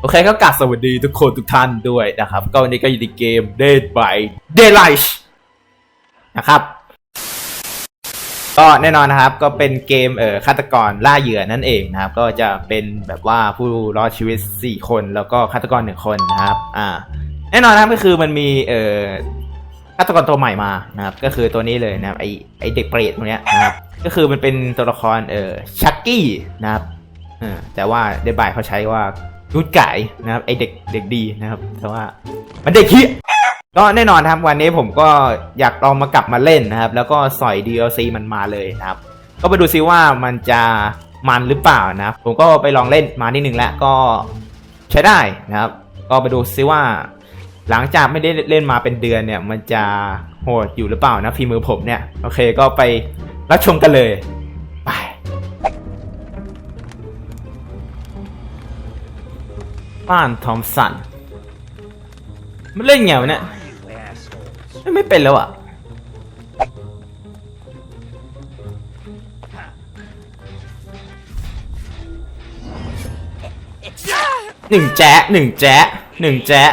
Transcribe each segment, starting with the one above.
โอเคก็กลับสวัสดีทุกคนทุกท่านด้วยนะครับ ก็วันนี้ก็อยู่ในเกม Dead by Daylight นะครับ ก็แน่นอนนะครับก็เป็นเกมเอ่อฆาตกรล่าเหยื่อนั่นเองนะครับ ก็จะเป็นแบบว่าผู้รอดชีวิต 4 คนแล้วก็ฆาตกร1คนนะครับ อ่า แน่นอนนะครับก็คือมันมีเอ่อฆาตกรตัวใหม่มานะครับ ก็คือตัวนี้เลยนะครับไอไอเด็กเปรตตรงเนี้ยนะครับ ก็คือมันเป็นตัวละครเอ่อชักกี้นะครับแต่ว่าเดบายเขาใช้ว่า รุดไก่นะครับไอเด็กเด็กดีนะครับแต่ว่ามันเด็กเฮียก็แน่นอนครับวันนี้ผมก็อยากลองมากลับมาเล่นนะครับ แล้วก็สอย DLC มันมาเลยนะครับ ก็ไปดูซิว่ามันจะมันหรือเปล่านะครับ ผมก็ไปลองเล่นมานิดหนึ่งแล้วก็ใช้ได้นะครับ ก็ไปดูซิว่า หลังจากไม่ได้เล่นมาเป็นเดือนเนี่ย มันจะโหดอยู่หรือเปล่านะฝีมือผมเนี่ยโอเคก็ไปรับชมกันเลย บ้านทอมสัน มันเล่นไงวะเนี่ยไม่ไม่เป็นแล้วอะหนึ่งแจ๊ะหนึ่งแจ๊ะหนึ่งแจ๊ะ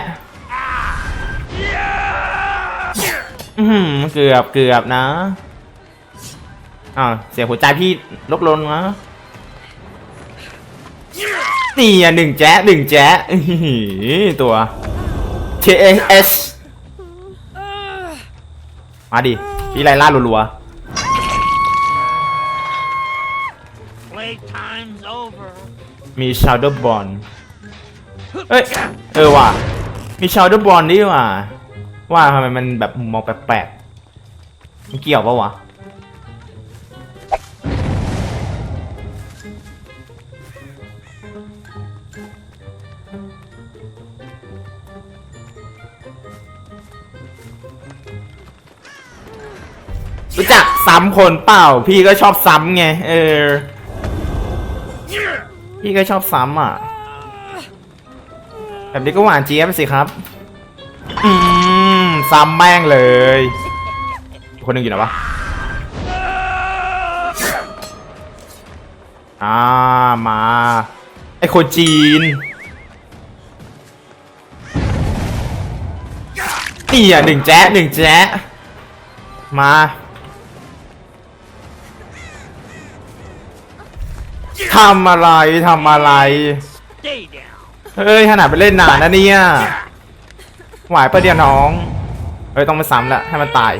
อือหือเกือบเกือบนะอ้าวเสียหัวใจพี่ลดลงนะ นี่อะหนึ่งแจ๊ะหนึ่งแจ๊ะอื้อหือตัว TS มาดิพี่ไล่ล่ารัว Playtime's over. ๆ มี Shadow b o n เอ้ย เออว่ะ มี Shadow b o n นี่ว่ะว่าทำไมมันแบบมุมมองแปลกๆมันเกี่ยวปะวะ รู้จักซ้ำคนเปล่า พี่ก็ชอบซ้ำไง เออ พี่ก็ชอบซ้ำอะ แบบนี้ก็หวานเจี๊ยบสิครับ อืม ซ้ำแม่งเลย คนหนึ่งอยู่ไหนวะ อ่า มา ไอคนจีนนี่อะหนึ่งแจ๊ะหนึ่งแจ๊ะมา ทำอะไรทำอะไร เฮ้ยขนาดไปเล่นนานนะเนี่ยไหวปะเดียวน้อง เฮ้ยต้องมาซ้ำละให้มันตาย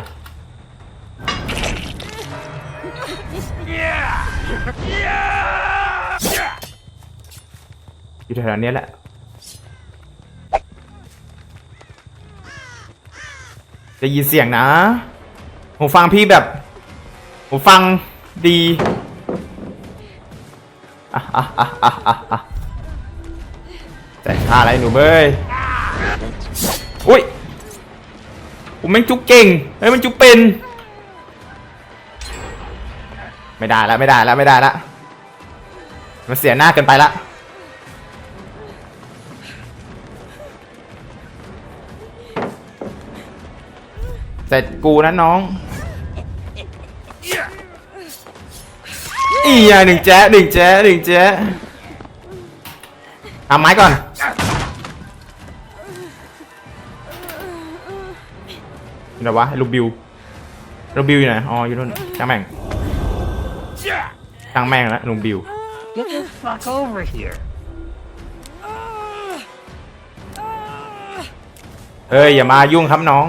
อยู่แถวนี้แหละจะยินเสียงนะผมฟังพี่แบบผมฟังดี แต่ท่าอะไรหนูเบ้ย อุ้ยผมแม่งจุกเก่งเฮ้ยมันจุกเป็น ไม่ได้แล้วไม่ได้แล้วไม่ได้แล้วมันเสียหน้าเกินไปละเสร็จกูนะน้อง อีอะหนึ่งแจ๊ะหนึ่งแจ๊ะหนึ่งแจ๊ะทำไม้ก่อน อยู่ไหนวะไอ้ลูกบิวลูกบิวอยู่ไหน อ๋อ อยู่นู่นช่างแม่งช่างแม่งแล้วลุงบิว Get the fuck over here. เอ้ยอย่ามายุ่งครับน้อง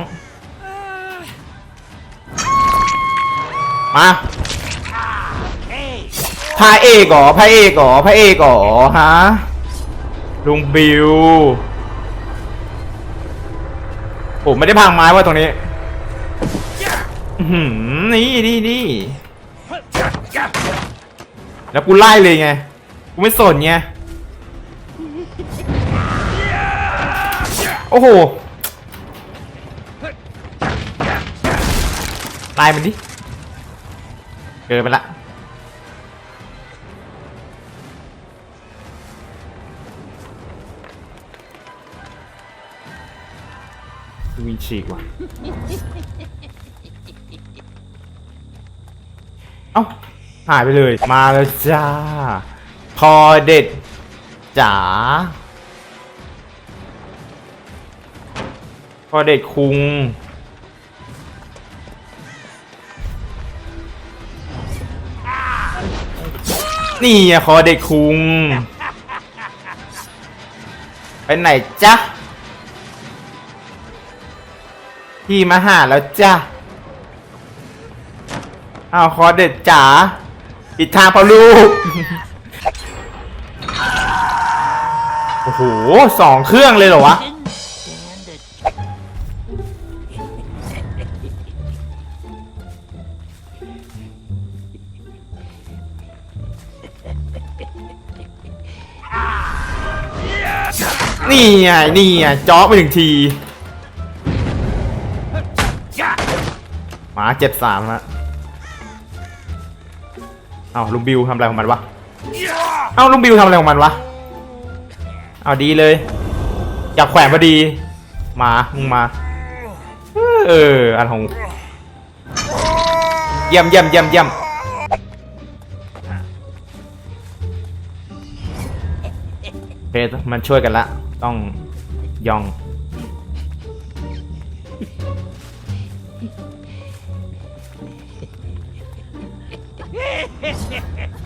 มา Hey, พระเอกเหรอพระเอกเหรอพระเอกเหรอฮะลุงบิวผมไม่ได้พังไม้ว่าตรงนี้หือนี่นี่นี่แล้วกูไล่เลยไง กูไม่สนไง โอ้โหไล่มันดิ เกินไปละ วินฉีกว่ะ เอ้า หายไปเลย มาแล้วจ้า พอเด็ดจ๋า พอเด็ดคุง นี่อะคอเด็ดคุง ไปไหนจ๊ะ พี่มาหาแล้วจ้ะอ้าคอเด็ดจ๋าปิดทางพอลูก โอ้โหสองเครื่องเลยเหรอวะ นี่ไงนี่ไงจ๊อไปถึงที เจ็ดสามละเอาลุงบิวทำอะไรของมันวะเอาลุงบิวทำอะไรของมันวะเอาดีเลยอยากแขวนพอดี มามึงมา เอออันของเยี่ยมเยี่ยมเยี่ยมเยี่ยมโอเคมันช่วยกันละ ต้องยอง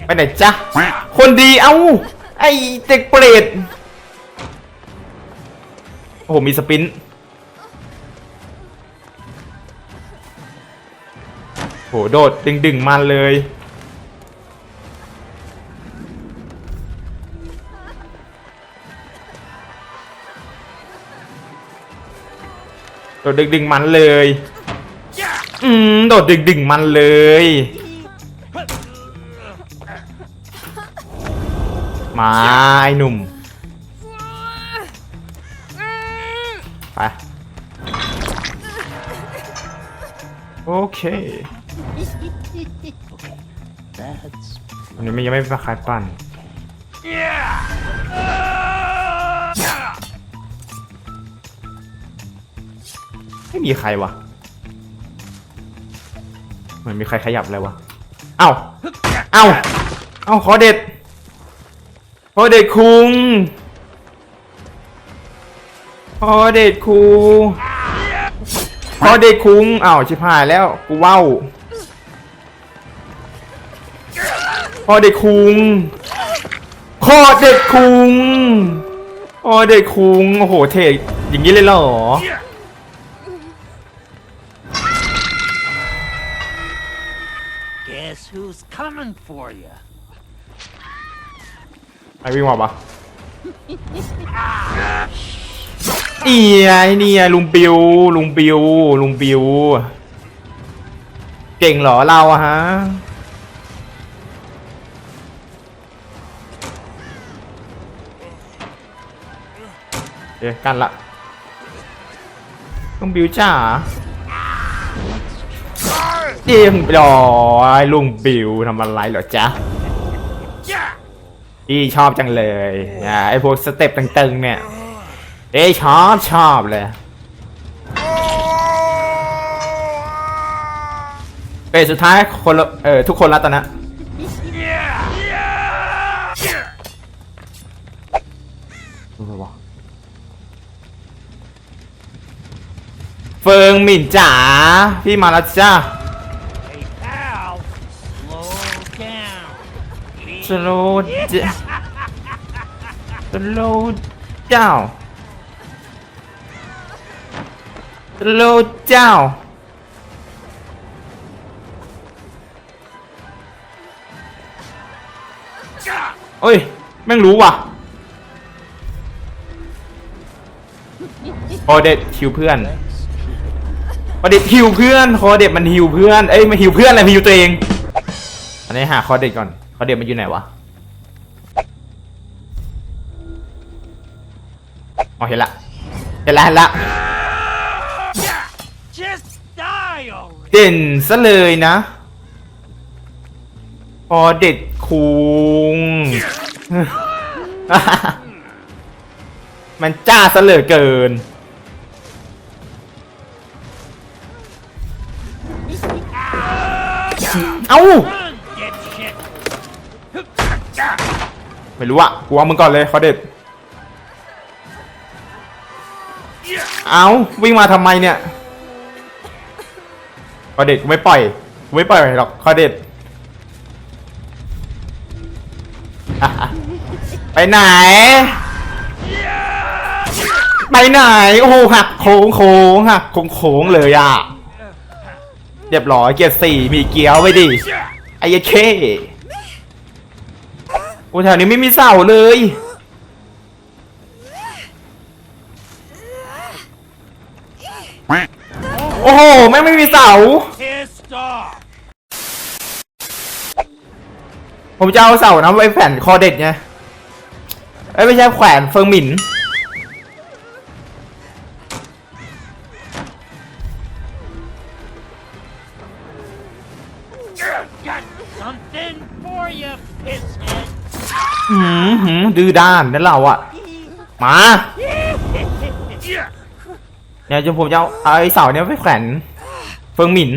ไปไหนจ๊ะ คนดีเอ้า ไอเด็กเปรตโอ้โห มีสปิน โห โดดดึงดึงมันเลย โดดดึงดึงมันเลย อืม โดดดึงดึงมันเลย มาไอ้หนุ่ม ไป โอเคอันนี้มันยังไม่เป็นคายปั่นไม่มีใครวะเหมือนมีใครขยับเลยวะ เอ้า เอ้า เอ้าขอเด็ด ขอเด็ดคุงขอเด็ดคุงขอเด็ดคุงอ้าวชิบหายแล้วกูเว้าขอเด็ดคุงขอเด็ดคุงขอเด็ดคุงโอ้โหเท่อย่างนี้เลยเหรอ ไอวิ่งมาปะนี่ไงนี่ไงลุงปิว ลุงปิว ลุงปิว เก่งเหรอเราอะฮะเอ๊ะกันละลุงปิวจ้าเจียมรอยลุงปิวทำอะไรเหรอจ๊ะ พี่ชอบจังเลยอ่าไอพวกสเต็ปตึงๆเนี่ยเอ้ยชอบชอบเลยเอ้ยสุดท้ายคนละเออทุกคนละตอนนั้นเฟิงหมิ่นจ๋าพี่มาแล้วจ้า Hey, pal, slow down. สโลว์สโลว์เจ้าสโลว์เจ้าโอ้ย แม่งรู้ว่ะคอเด็ดฮิวเพื่อนคอเด็ดฮิวเพื่อนคอเด็ดมันฮิวเพื่อน เอ้ยมันฮิวเพื่อนอะไรมันฮิวตัวเอง อันนี้หาคอเด็ดก่อน คอเด็ดมันอยู่ไหนวะ อ๋อเห็นละเห็นละเห็นละเด่นซะเลยนะ พอเด็ดคุง มันจ้าซะเหลือเกิน เอ้า ไม่รู้อะกูเอามึงก่อนเลยขอเด็ด เอาวิ่งมาทำไมเนี่ยคอเด็ดกูไม่ปล่อยกูไม่ปล่อยหรอกคอเด็ดไปไหน ไปไหน โอ้โหหักโค้งโค้งหักโค้งโค้งเลยอะเรียบร้อยเกียร์สี่มีเกียวไปดิไอ้เคโอ้แถวนี้ไม่มีเสาเลย โอ้โห แม่งไม่มีเสา Pissed off. ผมจะเอาเสานะไว้แผ่นคอเด็ดไงเอ้ยไม่ใช่แขวนเฟิงหมิน Got something for you, pisshead. หืมหืมดื้อด้านนั่นเราอะมา เนี่ยจนผมจะเอาเอาไอ้เสาเนี่ยไปแขวนเฟิงหมิน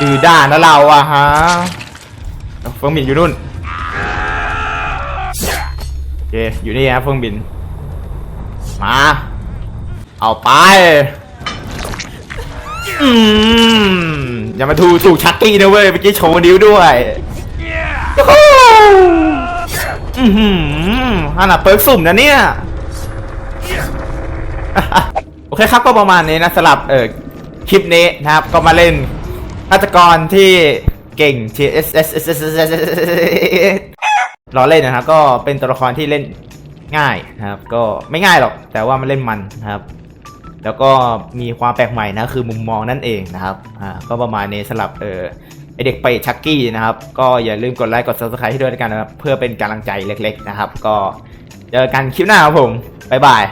ดื้อด้านนะเราอะฮะเฟิงหมินอยู่นู่นโอเคอยู่นี่ฮะเฟิงหมินมาเอาไปอืม อย่ามาดูถูกชักกี้นะเว้ยเมื่อกี้โชว์นิ้วด้วยโอ้โหอือหือขนาดเปิร์กสุ่มนะเนี่ย โอเคครับก็ประมาณนี้นะสำหรับเออคลิปนี้นะครับ ก็มาเล่นฆาตกรที่เก่งที่ S S S S S ล้อเล่นนะครับ ก็เป็นตัวละครที่เล่นง่ายนะครับ ก็ไม่ง่ายหรอก แต่ว่ามันเล่นมันนะครับ แล้วก็มีความแปลกใหม่นะคือมุมมองนั่นเองนะครับอ่าก็ประมาณนี้สำหรับเออไอเด็กไปชักกี้นะครับ ก็อย่าลืมกดไลค์กด subscribe ให้ด้วยด้วกันนะครับเพื่อเป็นกำลังใจเล็กๆนะครับ ก็เจอกันคลิปหน้าครับผมบ๊ายบาย